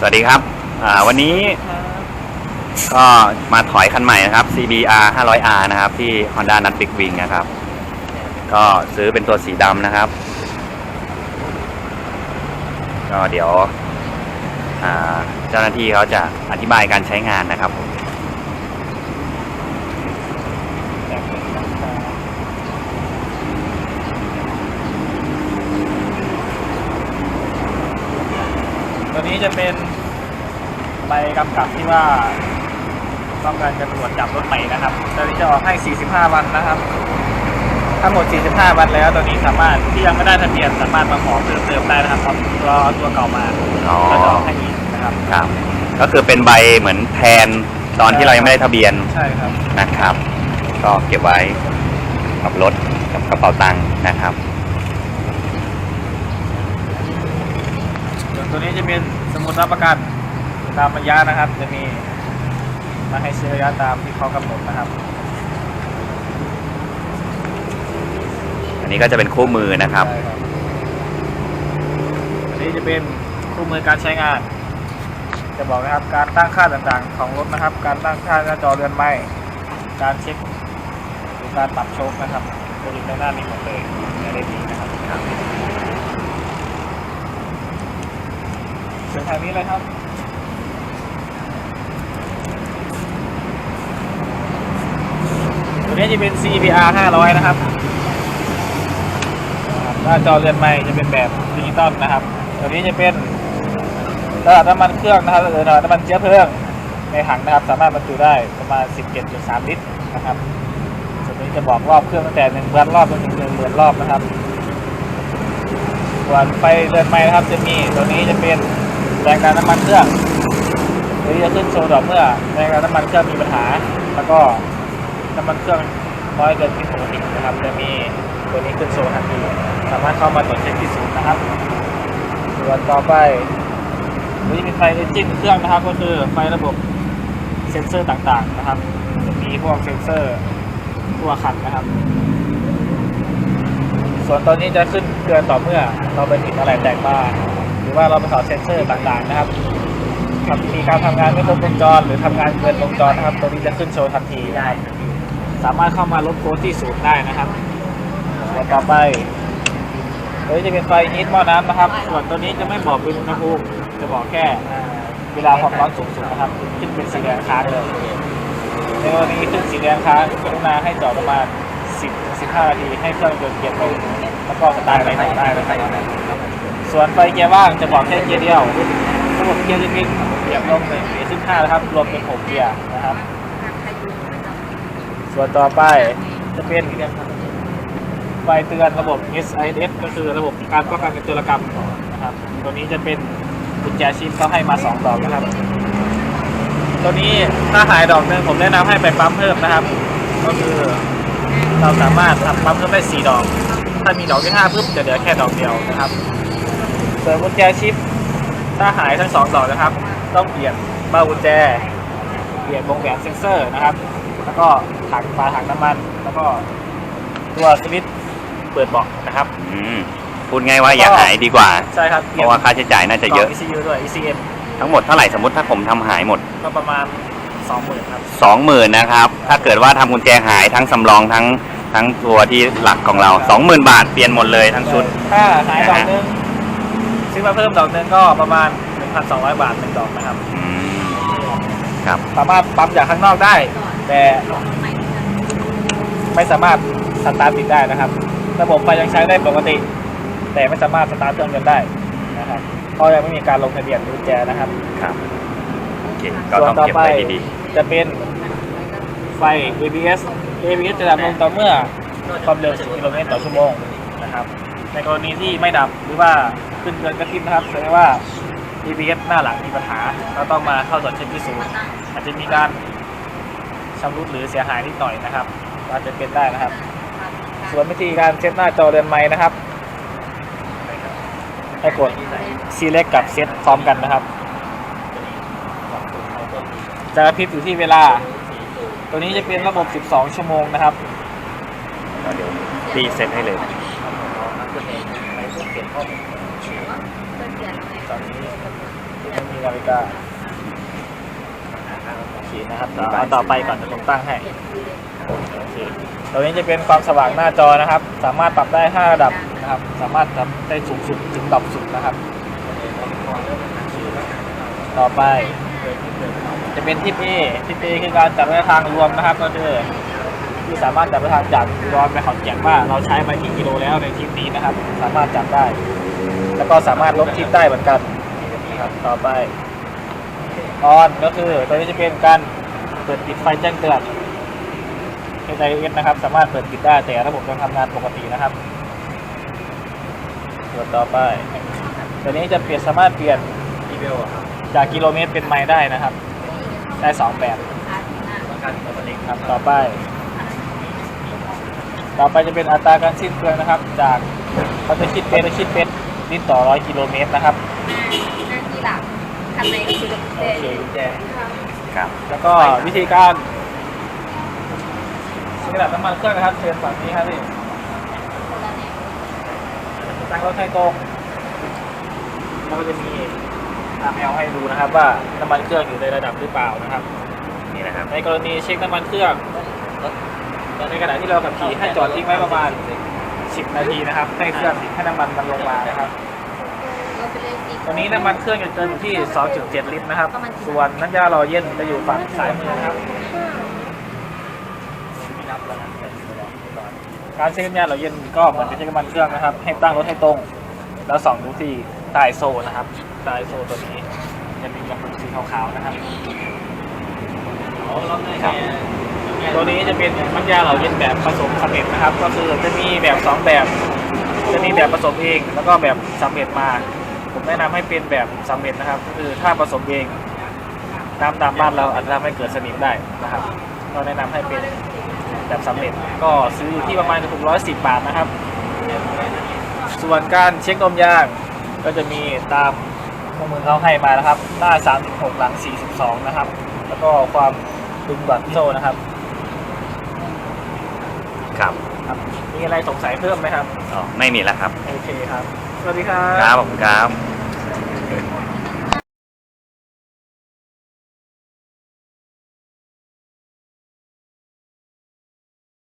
สวัสดีครับอ่าวันนี้ก็มาถอยคันใหม่นะครับ CBR 500R นะครับ ที่ Honda n u t Big Wing นะครับ ก็ซื้อเป็นตัวสีดำนะครับ ก็เดี๋ยวอ่าเจ้าหน้าที่เขาจะอธิบายการใช้งานนะครับผม นี้จะเป็นใบกำกับที่ว่าต้องการจะตรวจจับรถใหม่นะครับตัวนี้จะออกให้ 45 วันนะครับทั้งหมด 45 วันแล้วตัวนี้สามารถที่ยังไม่ได้ทะเบียนสามารถมาขอเพิ่มเติมได้นะครับเอาตัวเอาตัวเก่ามาอ๋อ ก็จะออกให้อีกนะครับ ครับ ก็คือเป็นใบเหมือนแทนตอนที่เรายังไม่ได้ทะเบียนใช่ครับ นะครับ ก็เก็บไว้กับรถกับกระเป๋าตังค์นะครับ ส่วนตัวนี้จะเป็น สมุดรับประกันตามระยะนะครับ จะมีมาให้ซื้อระยะตามที่เขากำหนดนะครับ อันนี้ก็จะเป็นคู่มือนะครับ ใช่ครับอันนี้จะเป็นคู่มือการใช้งาน จะบอกนะครับการตั้งค่าต่างๆ ของรถนะครับ การตั้งค่าหน้าจอเรือนไหมการเช็คหรือการปรับโชคนะครับจะอยู่ในหน้านี้หมดเลยในเล่มนี้นะครับ เชิญทางนี้เลยครับตัวนี้จะเป็น CBR 500 นะครับหน้าจอเรือนใหม่จะเป็นแบบดิจิตอลนะครับ ตัวนี้จะเป็นระดับน้ำมันเครื่องนะครับหรือระดับน้ำมันเชื้อเพลิงในถังนะครับ สามารถบรรจุได้ประมาณ 17.3 ลิตรนะครับส่วนนี้จะบอกรอบเครื่องตั้งแต่1พันรอบจนถึง1หมื่นรอบนะครับ ส่วนไฟเรือนใหม่นะครับจะมีตัวนี้จะเป็น แรงดันน้ำมันเครื่องตัวนี้จะขึ้นโชว์ดอเมื่อแรงดันน้ำมันเครื่องมีปัญหา แล้วก็น้ำมันเครื่องน้อยเกินที่ปกตินะครับ จะมีตัวนี้ขึ้นโชว์ทันทีสามารถเข้ามาตรวจเช็คที่ศูนย์นะครับส่วนต่อไปนี่เป็นไฟเอนจินเครื่องนะครับ ก็คือไฟระบบเซ็นเซอร์ต่างๆนะครับจะมีพวกเซ็นเซอร์ตัวขัดนะครับ ส่วนตอนนี้จะขึ้นเตือนต่อเมื่อเราไปติดอะไรแตกบ้าง รือว่าเราไปถอดเซ็นเซอร์ต่างๆนะครับครับมีการทำงานไม่ครบวงจรหรือทำงานเกินวงจรนะครับ ตัวนี้จะขึ้นโชว์ทันทีนะครับสามารถเข้ามาลดโค้ดที่ศูนย์ได้นะครับส่วนต่อไปตัวนี้จะเป็นไฟฮีทหม้อน้ำนะครับ ส่วนตัวนี้จะไม่บอกเป็นอุณหภูมิจะบอกแค่เวลาความร้อนสูงสุดนะครับ ขึ้นเป็นสีแดงค้างเลยในกรณีขึ้นสีแดงค้างกรุณาให้จอดประมาณ 10-15 นาทีให้เครื่องยนต์เกียร์ลงแล้วก็สตาร์ทไปต่อได้นะครับ ส่วนไฟเกียร์ว่างจะบอกแค่เกียร์เดียวระบบเกียร์จะเป็นเกียร์ลงหนึ่งเกียร์ขึ้นห้านะครับ รวมเป็น6เกียร์นะครับ ส่วนต่อไปจะเป็นไฟเตือนระบบ SIS ก็คือระบบการป้องกันการโจรกรรมนะครับ ตัวนี้จะเป็นกุญแจชิปเขาให้มา 2 ดอกนะครับ ตัวนี้ถ้าหายดอกหนึ่งผมแนะนำให้ไปปั๊มเพิ่มนะครับ ก็คือเราสามารถทำปั๊มเพิ่มได้ 4 ดอก ถ้ามีดอกที่5ปุ๊บจะเหลือแค่ดอกเดียวนะครับ ส่วนกุญแจชิปถ้าหายทั้ง2ดอกนะครับ ต้องเปลี่ยนเบ้ากุญแจ เปลี่ยนวงแหวนเซ็นเซอร์นะครับ แล้วก็ถังฝาถังน้ำมัน แล้วก็ตัวสวิตช์เปิดเบาะนะครับอืมพูดง่ายว่าอย่าหายดีกว่า ใช่ครับเพราะว่าค่าใช้จ่ายน่าจะเยอะกล่ง ECU ด้วย ECM ทั้งหมดเท่าไหร่สมมติถ้าผมทำหายหมดก็ประมาณ20,000ครับสองหมื่นนะครับ ถ้าเกิดว่าทำกุญแจหายทั้งสำรองทั้งทั้งตัวที่หลักของเราสองหมื่นบาทเปลี่ยนหมดเลยทั้งชุด ถ้าหายดอกหนึง ซื้อมาเพิ่มดอกหนึงก็ประมาณ 1,200 บาทหนึ่งดอกนะครับ อืมครับสามารถปั๊มจากข้างนอกได้ แต่ไม่สามารถสตาร์ทติดได้นะครับ ระบบไฟยังใช้ได้ปกติ แต่ไม่สามารถสตาร์ทเครื่องยนต์ได้นะครับเพราะยังไม่มีการลงทะเบียนกุญแจนะครับ ครับโอเคก็ส่วนต้องต่อเก็บไปไว้ดีจะเป็นไฟ ABS ABS จะดับลงต่อเมื่อความเร็ว10กิโลเมตรต่อชั่วโมงนะครับ ในกรณีที่ไม่ดับหรือว่า ขึ้นเกินกระพริบนะครับแสดงว่า ABS หน้าหลังมีปัญหาเราต้องมาเข้าตรวจเช็คที่ศูนย์อาจจะมีการชำรุดหรือเสียหายนิดหน่อยนะครับอาจจะเป็นได้นะครับ ส่วนวิธีการเช็ดหน้าจอเรือนไม้นะครับให้กด select กับ set พร้อมกันนะครับ จะกระพริบอยู่ที่เวลา ตัวนี้จะเป็นระบบ 12 ชั่วโมงนะครับ เดี๋ยวตีเซ็ตให้เลย ตอนนี้ไม่มีอะไรนาฬิกาโอเคนะครับเอาเอาต่อไปก่อนเดี๋ยวผมตั้งให้โอเคตัวนี้จะเป็นความสว่างหน้าจอนะครับ สามารถปรับได้ 5 ระดับนะครับ สามารถทำได้สูงสุดถึงต่ำสุดนะครับต่อไปจะเป็นทิป A ทิป A คือการจัดระยะทางรวมนะครับ ก็คือ ที่สามารถจัดระทางจากอุดรไปขอนแก่นว่าเราใช้มากี่กิโลแล้วในทริปนี้นะครับ สามารถจับได้ แล้วก็สามารถลบทริปได้เหมือนกันนะครับต่อไปออนก็คือตัวนี้จะเป็นการเปิดปิดไฟแจ้งเตือน HIS นะครับ สามารถเปิดปิดได้แต่ระบบยังทำงานปกตินะครับตัวต่อไป ตัวนี้จะเปลี่ยนสามารถเปลี่ยนจากกิโลเมตรเป็นไมล์ได้นะครับ ได้สองแบบครับต่อไป ต่อไปจะเป็นอัตราการสิ้นเปลืองนะครับ จากเขาจะคิดเป็นคิดเป็นลิตรต่อร้อยกิโลเมตรนะครับหน้าที่หลักคันในก็คือโอเคกุญแจครับแล้วก็วิธีการซื้อระดับน้ำมันเครื่องนะครับเชิญฝั่งนี้ครับพี่ตั้งรถให้ตรงแล้วก็จะมีตามแอลให้ดูนะครับ ว่าน้ำมันเครื่องอยู่ในระดับหรือเปล่านะครับนี่นะครับในกรณีเช็คน้ำมันเครื่อง ในขณะที่เราขับขี่ให้จอดทิ้งไว้ประมาณ 10 นาทีนะครับให้เครื่องให้น้ำมันมันลงมานะครับตอนนี้น้ำมันเครื่องจะเกินอยู่ที่ 2.7 ลิตรนะครับ ส่วนน้ำยาหล่อเย็นจะอยู่ฝั่งซ้ายมือนะครับ การเช็คน้ำยาหล่อเย็นก็เหมือนกับเช็คน้ำมันเครื่องนะครับ ให้ตั้งรถให้ตรง แล้วส่องดูที่ใต้โซ่นะครับใต้โซ่ตัวนี้จะมีกระปุกสีขาวๆนะครับ ตัวนี้จะเป็นน้ำยาเหล่อเย็นแบบผสมสำเร็จนะครับ ก็คือจะมีแบบสองแบบ จะมีแบบผสมเอง แล้วก็แบบสำเร็จมา ผมแนะนำให้เป็นแบบสำเร็จนะครับก็คือถ้าผสมเองน้ำตามบ้านเราอาจจะทำให้เกิดสนิมได้นะครับ ก็แนะนำให้เป็นแบบสำเร็จ ก็ซื้ออยู่ที่ประมาณ610 บาทนะครับ ส่วนการเช็คลมยางก็จะมีตามข้อมูลเขาให้มานะครับ หน้า 36 หลัง 42 นะครับ แล้วก็ความดึงบัตโซ่นะครับ ครับครับมีอะไรสงสัยเพิ่มไหมครับอ๋อไม่มีแล้วครับ โอเคครับ สวัสดีครับ ครับผมครับ